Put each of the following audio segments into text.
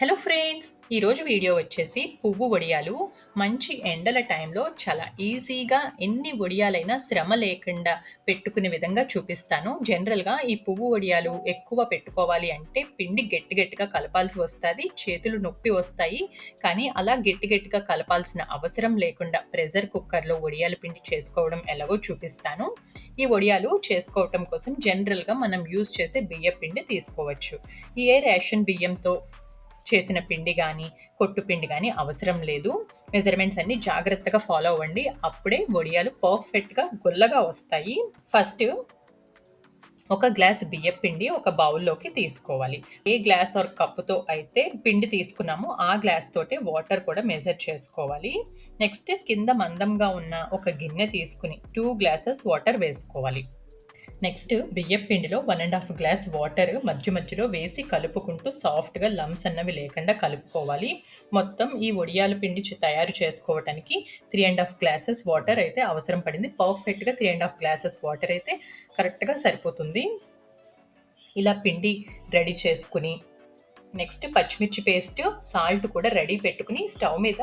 Hello friends ఈరోజు video వచ్చేసి పువ్వు వడియాలు మంచి ఎండల టైంలో చాలా ఈజీగా ఎన్ని వడియాలైనా శ్రమ లేకుండా పెట్టుకునే విధంగా చూపిస్తాను. జనరల్గా ఈ పువ్వు వడియాలు ఎక్కువ పెట్టుకోవాలి అంటే పిండి గట్టి గట్టిగా కలపాల్సి వస్తుంది చేతులు నొప్పి వస్తాయి. కానీ అలా గట్టి గట్టిగా కలపాల్సిన అవసరం లేకుండా ప్రెషర్ కుక్కర్లో వడియాల పిండి చేసుకోవడం ఎలాగో చూపిస్తాను. ఈ వడియాలు చేసుకోవటం కోసం జనరల్గా మనం యూజ్ చేసే బియ్య పిండి తీసుకోవచ్చు. ఏ రేషన్ బియ్యంతో చేసిన పిండి కానీ కొట్టు పిండి కానీ అవసరం లేదు. మెజర్మెంట్స్ అన్ని జాగ్రత్తగా ఫాలో అవ్వండి. అప్పుడే వడియాలు పర్ఫెక్ట్గా గుల్లగా వస్తాయి. ఫస్ట్ ఒక గ్లాస్ బియ్య పిండి ఒక బౌల్లోకి తీసుకోవాలి. ఏ గ్లాస్ ఆర్ కప్పుతో అయితే పిండి తీసుకున్నామో ఆ గ్లాస్ తోటి వాటర్ కూడా మెజర్ చేసుకోవాలి. నెక్స్ట్ కింద మందంగా ఉన్న ఒక గిన్నె తీసుకుని టూ గ్లాసెస్ వాటర్ వేసుకోవాలి. నెక్స్ట్ బియ్యం పిండిలో one and half glass water మధ్య మధ్యలో వేసి కలుపుకుంటూ సాఫ్ట్గా లమ్స్ అన్నవి లేకుండా కలుపుకోవాలి. మొత్తం ఈ ఒడియాల పిండి తయారు చేసుకోవడానికి three and half glasses water అయితే అవసరం పడింది. పర్ఫెక్ట్గా three and half glasses water అయితే కరెక్ట్గా సరిపోతుంది. ఇలా పిండి రెడీ చేసుకుని నెక్స్ట్ పచ్చిమిర్చి పేస్ట్ సాల్ట్ కూడా రెడీ పెట్టుకుని స్టవ్ మీద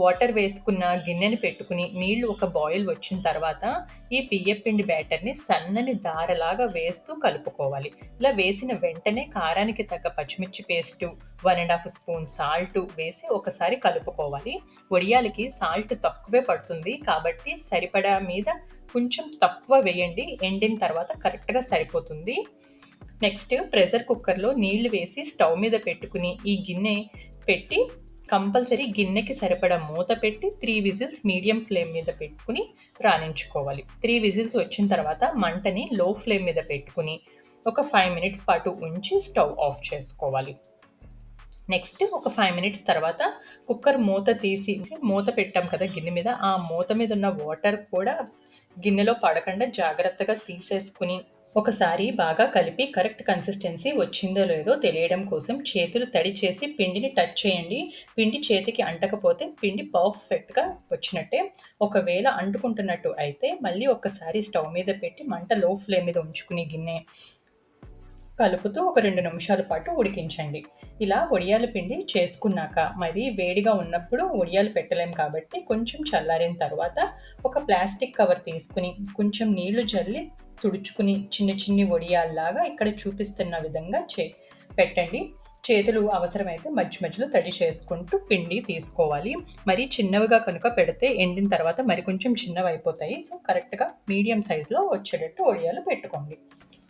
వాటర్ వేసుకున్న గిన్నెని పెట్టుకుని నీళ్ళు ఒక బాయిల్ వచ్చిన తర్వాత ఈ బియ్యపిండి బ్యాటర్ని సన్నని దారలాగా వేస్తూ కలుపుకోవాలి. ఇలా వేసిన వెంటనే కారానికి తగ్గ పచ్చిమిర్చి paste one and half spoon salt వేసి ఒకసారి కలుపుకోవాలి. వడియాలకి సాల్ట్ తక్కువే పడుతుంది కాబట్టి సరిపడా మీద కొంచెం తక్కువ వేయండి. ఎండిన తర్వాత కరెక్ట్గా సరిపోతుంది. నెక్స్ట్ ప్రెషర్ కుక్కర్లో నీళ్ళు వేసి స్టవ్ మీద పెట్టుకుని ఈ గిన్నె పెట్టి కంపల్సరీ గిన్నెకి సరిపడా మూత పెట్టి త్రీ విజిల్స్ మీడియం ఫ్లేమ్ మీద పెట్టుకుని రాణించుకోవాలి. త్రీ విజిల్స్ వచ్చిన తర్వాత మంటని లో ఫ్లేమ్ మీద పెట్టుకుని ఒక ఫైవ్ మినిట్స్ పాటు ఉంచి స్టవ్ ఆఫ్ చేసుకోవాలి. నెక్స్ట్ ఒక ఫైవ్ మినిట్స్ తర్వాత కుక్కర్ మూత తీసి మూత పెట్టాం కదా గిన్నె మీద ఆ మూత మీద ఉన్న వాటర్ కూడా గిన్నెలో పడకుండా జాగ్రత్తగా తీసేసుకుని ఒకసారి బాగా కలిపి కరెక్ట్ కన్సిస్టెన్సీ వచ్చిందో లేదో తెలియడం కోసం చేతులు తడి చేసి పిండిని టచ్ చేయండి. పిండి చేతికి అంటకపోతే పిండి పర్ఫెక్ట్గా వచ్చినట్టే. ఒకవేళ అంటుకుంటున్నట్టు అయితే మళ్ళీ ఒకసారి స్టవ్ మీద పెట్టి మంట లో ఫ్లేమ్ మీద ఉంచుకుని గిన్నె కలుపుతూ ఒక రెండు నిమిషాల పాటు ఉడికించండి. ఇలా వడియాల పిండి చేసుకున్నాక మరి వేడిగా ఉన్నప్పుడు వడియాలు పెట్టలేం కాబట్టి కొంచెం చల్లారిన తర్వాత ఒక ప్లాస్టిక్ కవర్ తీసుకుని కొంచెం నీళ్ళు జల్లి తుడుచుకుని చిన్న చిన్ని వడియాల్లాగా ఇక్కడ చూపిస్తున్న విధంగా చే పెట్టండి. చేతులు అవసరమైతే మధ్య మధ్యలో తడి చేసుకుంటూ పిండి తీసుకోవాలి. మరి చిన్నవిగా కనుక పెడితే ఎండిన తర్వాత మరి కొంచెం చిన్నవి అయిపోతాయి సో కరెక్ట్గా మీడియం సైజులో వచ్చేటట్టు వడియాలు పెట్టుకోండి.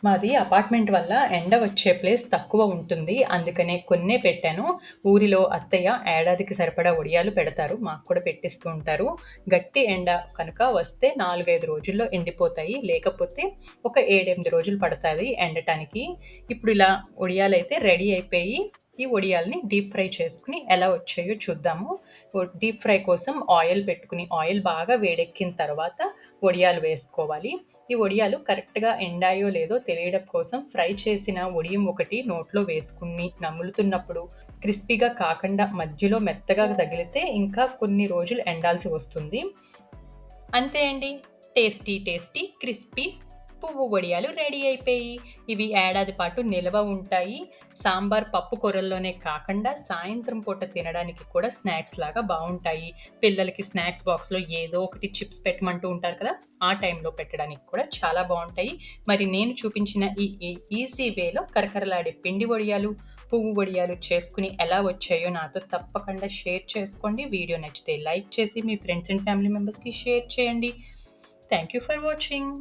మాది అపార్ట్మెంట్ వల్ల ఎండ వచ్చే ప్లేస్ తక్కువ ఉంటుంది. అందుకనే కొన్నే పెట్టాను. ఊరిలో అత్తయ్య ఏడాదికి సరిపడా ఒడియాలు పెడతారు. మాకు కూడా పెట్టిస్తూ ఉంటారు. గట్టి ఎండ కనుక వస్తే నాలుగైదు రోజుల్లో ఎండిపోతాయి. లేకపోతే ఒక ఏడెనిమిది రోజులు పడుతుంది ఎండటానికి. ఇప్పుడు ఇలా ఒడియాలు అయితే రెడీ అయిపోయి ఈ వడియాల్ని డీప్ ఫ్రై చేసుకుని ఎలా వచ్చాయో చూద్దాము. డీప్ ఫ్రై కోసం ఆయిల్ పెట్టుకుని ఆయిల్ బాగా వేడెక్కిన తర్వాత వడియాలు వేసుకోవాలి. ఈ వడియాలు కరెక్ట్గా ఎండాయో లేదో తెలియడం కోసం ఫ్రై చేసిన వడియం ఒకటి నోట్లో వేసుకుని నములుతున్నప్పుడు క్రిస్పీగా కాకుండా మధ్యలో మెత్తగా తగిలితే ఇంకా కొన్ని రోజులు ఎండాల్సి వస్తుంది. అంతే అండి. టేస్టీ టేస్టీ క్రిస్పీ పువ్వు వడియాలు రెడీ అయిపోయి. ఇవి ఏడాది పాటు నిల్వ ఉంటాయి. సాంబార్ పప్పు కూరల్లోనే కాకుండా సాయంత్రం పూట తినడానికి కూడా స్నాక్స్ లాగా బాగుంటాయి. పిల్లలకి స్నాక్స్ బాక్స్లో ఏదో ఒకటి చిప్స్ పెట్టమంటూ ఉంటారు కదా ఆ టైంలో పెట్టడానికి కూడా చాలా బాగుంటాయి. మరి నేను చూపించిన ఈ ఈజీ వేలో కరకరలాడే పిండి వడియాలు పువ్వు వడియాలు చేసుకుని ఎలా వచ్చాయో నాతో తప్పకుండా షేర్ చేసుకోండి. వీడియో నచ్చితే లైక్ చేసి మీ ఫ్రెండ్స్ అండ్ ఫ్యామిలీ మెంబర్స్కి షేర్ చేయండి. Thank you for watching.